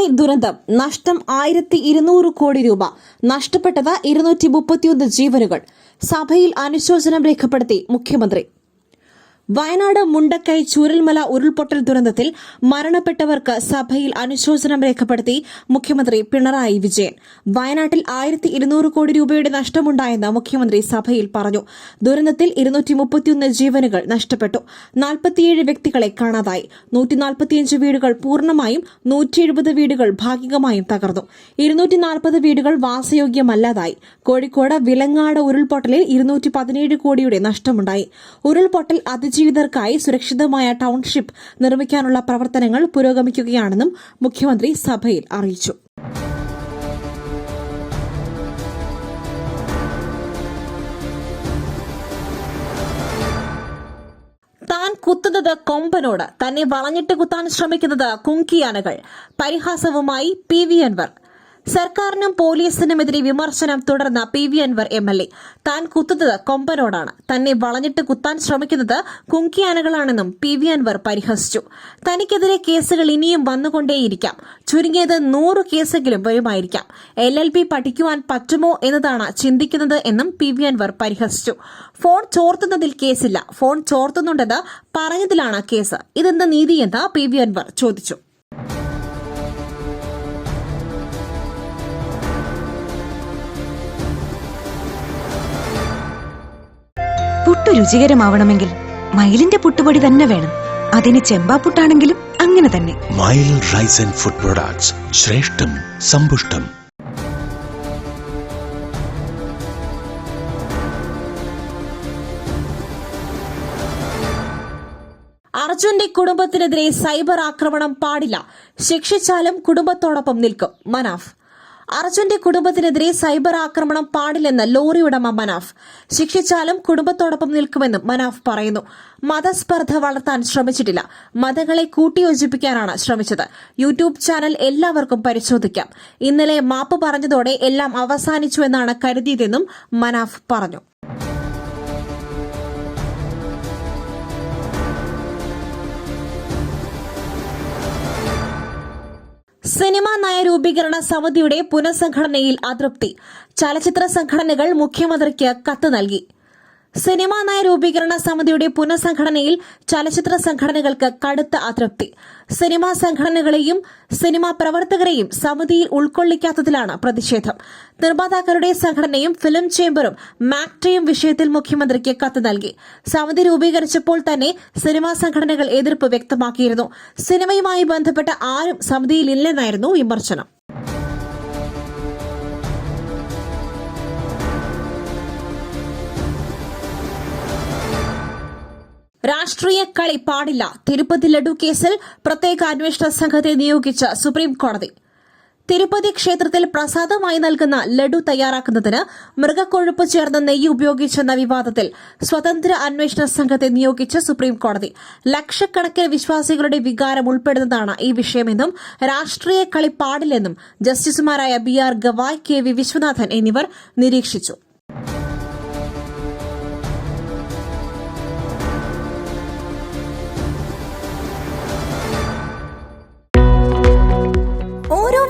Mundakkai ദുരന്തം. നഷ്ടം ആയിരത്തി ഇരുന്നൂറ് കോടി രൂപ. നഷ്ടപ്പെട്ടത് ഇരുന്നൂറ്റി മുപ്പത്തിയൊന്ന് ജീവനുകൾ. സഭയിൽ അനുശോചനം രേഖപ്പെടുത്തി മുഖ്യമന്ത്രി. വയനാട് മുണ്ടക്കൈ ചൂരൽമല ഉരുൾപൊട്ടൽ ദുരന്തത്തിൽ മരണപ്പെട്ടവർക്ക് സഭയിൽ അനുശോചനം രേഖപ്പെടുത്തി മുഖ്യമന്ത്രി പിണറായി വിജയൻ. വയനാട്ടിൽ ആയിരത്തി ഇരുന്നൂറ് കോടി രൂപയുടെ നഷ്ടമുണ്ടായെന്ന് മുഖ്യമന്ത്രി സഭയിൽ പറഞ്ഞു. ദുരന്തത്തിൽ ഇരുന്നൂറ്റി മുപ്പത്തിയൊന്ന് ജീവനുകൾ നഷ്ടപ്പെട്ടു. നാൽപ്പത്തിയേഴ് വ്യക്തികളെ കാണാതായി. നൂറ്റി നാൽപ്പത്തിയഞ്ച് വീടുകൾ പൂർണമായും നൂറ്റി എഴുപത് വീടുകൾ ഭാഗികമായും തകർന്നു. ഇരുന്നൂറ്റി നാൽപ്പത് വീടുകൾ വാസയോഗ്യമല്ലാതായി. കോഴിക്കോട് വിലങ്ങാട് ഉരുൾപൊട്ടലിൽ ഇരുന്നൂറ്റി പതിനേഴ് കോടിയുടെ നഷ്ടമുണ്ടായി. ഉരുൾപൊട്ടൽ അതിജീവിതർക്കായി സുരക്ഷിതമായ ടൌൺഷിപ്പ് നിർമ്മിക്കാനുള്ള പ്രവർത്തനങ്ങൾ പുരോഗമിക്കുകയാണെന്നും മുഖ്യമന്ത്രി സഭയിൽ അറിയിച്ചു. താൻ കുത്തുന്നത് കൊമ്പനോട് തന്നെ വളഞ്ഞിട്ട് കുത്താൻ ശ്രമിക്കുന്നത് കുങ്കിയാനകൾ. പരിഹാസവുമായി പി വി അൻവർ സർക്കാരിനും പോലീസിനുമെതിരെ വിമർശനം തുടർന്ന P V Anvar M L A. താൻ കുത്തുന്നത് കൊമ്പനോടാണ്. തന്നെ വളഞ്ഞിട്ട് കുത്താൻ ശ്രമിക്കുന്നത് കുങ്കിയാനകളാണെന്നും പി വി അൻവർ പരിഹസിച്ചു. തനിക്കെതിരെ കേസുകൾ ഇനിയും വന്നുകൊണ്ടേയിരിക്കാം. ചുരുങ്ങിയത് നൂറ് കേസെങ്കിലും വരുമായിരിക്കാം. എൽ എൽ പി പഠിക്കുവാൻ പറ്റുമോ എന്നതാണ് ചിന്തിക്കുന്നത് എന്നും പി വി അൻവർ പരിഹസിച്ചു. ഫോൺ ചോർത്തുന്നതിൽ കേസില്ല. ഫോൺ ചോർത്തുന്നുണ്ടെന്ന് പറഞ്ഞതിലാണ് കേസ്. ഇതെന്ത് നീതിയെന്ന് പി വി അൻവർ ചോദിച്ചു. പുട്ട് രുചികരമാവണമെങ്കിൽ മയിലിന്റെ പുട്ടുപൊടി തന്നെ വേണം. അതിന് ചെമ്പാപ്പുട്ടാണെങ്കിലും അങ്ങനെ തന്നെ. മയിൽ റൈസ് ആൻഡ് ഫുഡ് പ്രൊഡക്ട്സ് ശ്രേഷ്ഠം സമ്പുഷ്ടം. അർജുന്റെ കുടുംബത്തിനെതിരെ സൈബർ ആക്രമണം പാടില്ല. ശിക്ഷിച്ചാലും കുടുംബത്തോടൊപ്പം നിൽക്കും. മനാഫ്. അർജുന്റെ കുടുംബത്തിനെതിരെ സൈബർ ആക്രമണം പാടില്ലെന്ന് ലോറി ഉടമ മനാഫ്. ശിക്ഷിച്ചാലും കുടുംബത്തോടൊപ്പം നിൽക്കുമെന്നും മനാഫ് പറയുന്നു. മതസ്പർദ്ധ വളർത്താൻ ശ്രമിച്ചിട്ടില്ല. മതങ്ങളെ കൂട്ടിയോജിപ്പിക്കാനാണ് ശ്രമിച്ചത്. യൂട്യൂബ് ചാനൽ എല്ലാവർക്കും പരിശോധിക്കാം. ഇന്നലെ മാപ്പ് പറഞ്ഞതോടെ എല്ലാം അവസാനിച്ചു എന്നാണ് കരുതിയതെന്നും മനാഫ് പറഞ്ഞു. സിനിമാ നയരൂപീകരണ സമിതിയുടെ പുനഃസംഘടനയിൽ അതൃപ്തി. ചലച്ചിത്ര സംഘടനകൾ മുഖ്യമന്ത്രിക്ക് കത്ത് നൽകി. സിനിമാ നയരൂപീകരണ സമിതിയുടെ പുനഃസംഘടനയിൽ ചലച്ചിത്ര സംഘടനകൾക്ക് കടുത്ത അതൃപ്തി. സിനിമാ സംഘടനകളെയും സിനിമാ പ്രവർത്തകരെയും സമിതിയിൽ ഉൾക്കൊള്ളിക്കാത്തതിലാണ് പ്രതിഷേധം. നിർമ്മാതാക്കളുടെ സംഘടനയും ഫിലിം ചേംബറും മാക്ടയും വിഷയത്തിൽ മുഖ്യമന്ത്രിക്ക് കത്ത് നൽകി. സമിതി രൂപീകരിച്ചപ്പോൾ തന്നെ സിനിമാ സംഘടനകൾ എതിർപ്പ് വ്യക്തമാക്കിയിരുന്നു. സിനിമയുമായി ബന്ധപ്പെട്ട ആരും സമിതിയിലില്ലെന്നായിരുന്നു വിമർശനം. രാഷ്ട്രീയ കളി പാടില്ല. തിരുപ്പതി ലഡു കേസിൽ പ്രത്യേക അന്വേഷണ സംഘത്തെ നിയോഗിച്ച സുപ്രീം കോടതി. തിരുപ്പതി ക്ഷേത്രത്തിൽ പ്രസാദമായി നൽകുന്ന ലഡു തയ്യാറാക്കുന്നതിന് മൃഗക്കൊഴുപ്പ് ചേർന്ന് നെയ്യ് ഉപയോഗിച്ചെന്ന വിവാദത്തിൽ സ്വതന്ത്ര അന്വേഷണ സംഘത്തെ നിയോഗിച്ച സുപ്രീം കോടതി. ലക്ഷക്കണക്കിന് വിശ്വാസികളുടെ വികാരം ഉൾപ്പെടുന്നതാണ് ഈ വിഷയമെന്നും രാഷ്ട്രീയ കളി പാടില്ലെന്നും ജസ്റ്റിസുമാരായ B R Gavai K V Viswanathan എന്നിവർ നിരീക്ഷിച്ചു.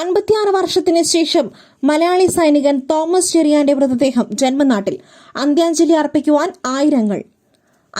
അൻപത്തിയാറ് വർഷത്തിന് ശേഷം മലയാളി സൈനികൻ തോമസ് ചെറിയാന്റെ മൃതദേഹം ജന്മനാട്ടിൽ. അന്ത്യാഞ്ജലി അർപ്പിക്കുവാൻ ആയിരങ്ങൾ.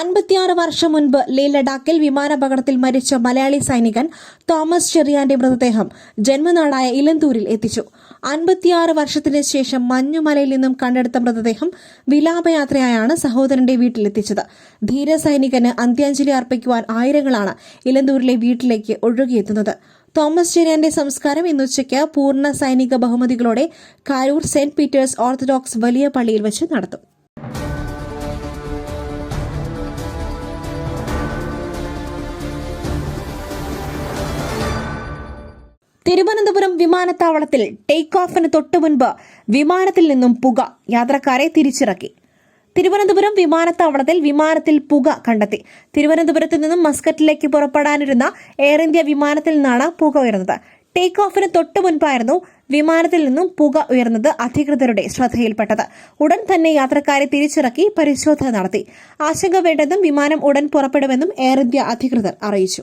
അൻപത്തിയാറ് വർഷം മുൻപ് ലേ ലഡാക്കിൽ വിമാനാപകടത്തിൽ മരിച്ച മലയാളി സൈനികൻ തോമസ് ചെറിയാന്റെ മൃതദേഹം ജന്മനാടായ ഇലന്തൂരിൽ എത്തിച്ചു. അൻപത്തിയാറ് വർഷത്തിന് ശേഷം മഞ്ഞുമലയിൽ നിന്നും കണ്ടെടുത്ത മൃതദേഹം വിലാപയാത്രയായാണ് സഹോദരന്റെ വീട്ടിലെത്തിച്ചത്. ധീര സൈനികന് അന്ത്യാഞ്ജലി അർപ്പിക്കുവാൻ ആയിരങ്ങളാണ് ഇലന്തൂരിലെ വീട്ടിലേക്ക് ഒഴുകിയെത്തുന്നത്. തോമസ് ചെറിയാന്റെ സംസ്കാരം ഇന്നുച്ചയ്ക്ക് പൂർണ സൈനിക ബഹുമതികളോടെ കാരൂർ സെന്റ് പീറ്റേഴ്സ് ഓർത്തഡോക്സ് വലിയ പള്ളിയിൽ വെച്ച് നടത്തും. തിരുവനന്തപുരം വിമാനത്താവളത്തിൽ ടേക്ക് ഓഫിന് തൊട്ടു മുൻപ് വിമാനത്തിൽ നിന്നും പുക. യാത്രക്കാരെ തിരിച്ചിറക്കി. തിരുവനന്തപുരം വിമാനത്താവളത്തിൽ വിമാനത്തിൽ പുക കണ്ടെത്തി. തിരുവനന്തപുരത്ത് നിന്നും മസ്കറ്റിലേക്ക് പുറപ്പെടാനിരുന്ന എയർ ഇന്ത്യ വിമാനത്തിൽ നിന്നാണ് പുക ഉയർന്നത്. ടേക്ക് ഓഫിന് തൊട്ടു മുൻപായിരുന്നു വിമാനത്തിൽ നിന്നും പുക ഉയർന്നത് അധികൃതരുടെ ശ്രദ്ധയിൽപ്പെട്ടത്. ഉടൻ തന്നെ യാത്രക്കാരെ തിരിച്ചിറക്കി പരിശോധന നടത്തി. ആശങ്ക വേണ്ടെന്നും വിമാനം ഉടൻ പുറപ്പെടുമെന്നും എയർ ഇന്ത്യ അധികൃതർ അറിയിച്ചു.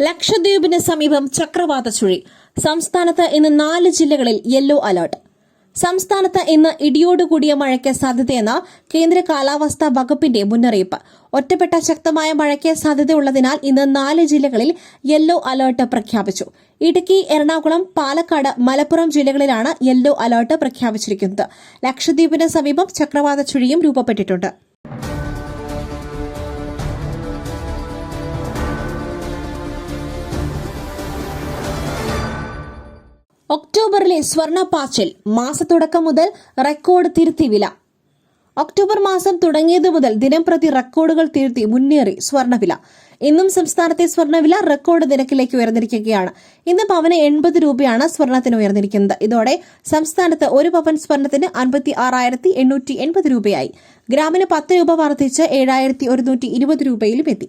ലക്ഷദ്വീപിന് സമീപം ചക്രവാത ചുഴി. സംസ്ഥാനത്ത് ഇന്ന് നാല് ജില്ലകളിൽ യെല്ലോ അലർട്ട്. സംസ്ഥാനത്ത് ഇന്ന് ഇടിയോടുകൂടിയ മഴയ്ക്ക് സാധ്യതയെന്ന് കേന്ദ്ര കാലാവസ്ഥാ വകുപ്പിന്റെ മുന്നറിയിപ്പ്. ഒറ്റപ്പെട്ട ശക്തമായ മഴയ്ക്ക് സാധ്യതയുള്ളതിനാൽ ഇന്ന് നാല് ജില്ലകളിൽ യെല്ലോ അലർട്ട് പ്രഖ്യാപിച്ചു. ഇടുക്കി എറണാകുളം പാലക്കാട് മലപ്പുറം ജില്ലകളിലാണ് യെല്ലോ അലർട്ട് പ്രഖ്യാപിച്ചിരിക്കുന്നത്. ലക്ഷദ്വീപിന് സമീപം ചക്രവാത ചുഴിയും രൂപപ്പെട്ടിട്ടുണ്ട്. ഒക്ടോബറിലെ സ്വർണ പാച്ചിൽ മാസത്തുടക്കം മുതൽ റെക്കോർഡ് തിരുത്തി വില. ഒക്ടോബർ മാസം തുടങ്ങിയത് മുതൽ ദിനംപ്രതി റെക്കോർഡുകൾ തിരുത്തി മുന്നേറി സ്വർണവില. ഇന്നും സംസ്ഥാനത്തെ സ്വർണവില റെക്കോർഡ് നിരക്കിലേക്ക് ഉയർന്നിരിക്കുകയാണ്. ഇന്ന് പവന് എൺപത് രൂപയാണ് സ്വർണത്തിന് ഉയർന്നിരിക്കുന്നത്. ഇതോടെ സംസ്ഥാനത്ത് ഒരു പവൻ സ്വർണത്തിന് അൻപത്തി ആറായിരത്തി എണ്ണൂറ്റി എൺപത് രൂപയായി. ഗ്രാമിന് പത്ത് രൂപ വർദ്ധിച്ച് ഏഴായിരത്തി ഒരുന്നൂറ്റി ഇരുപത് രൂപയിലും എത്തി.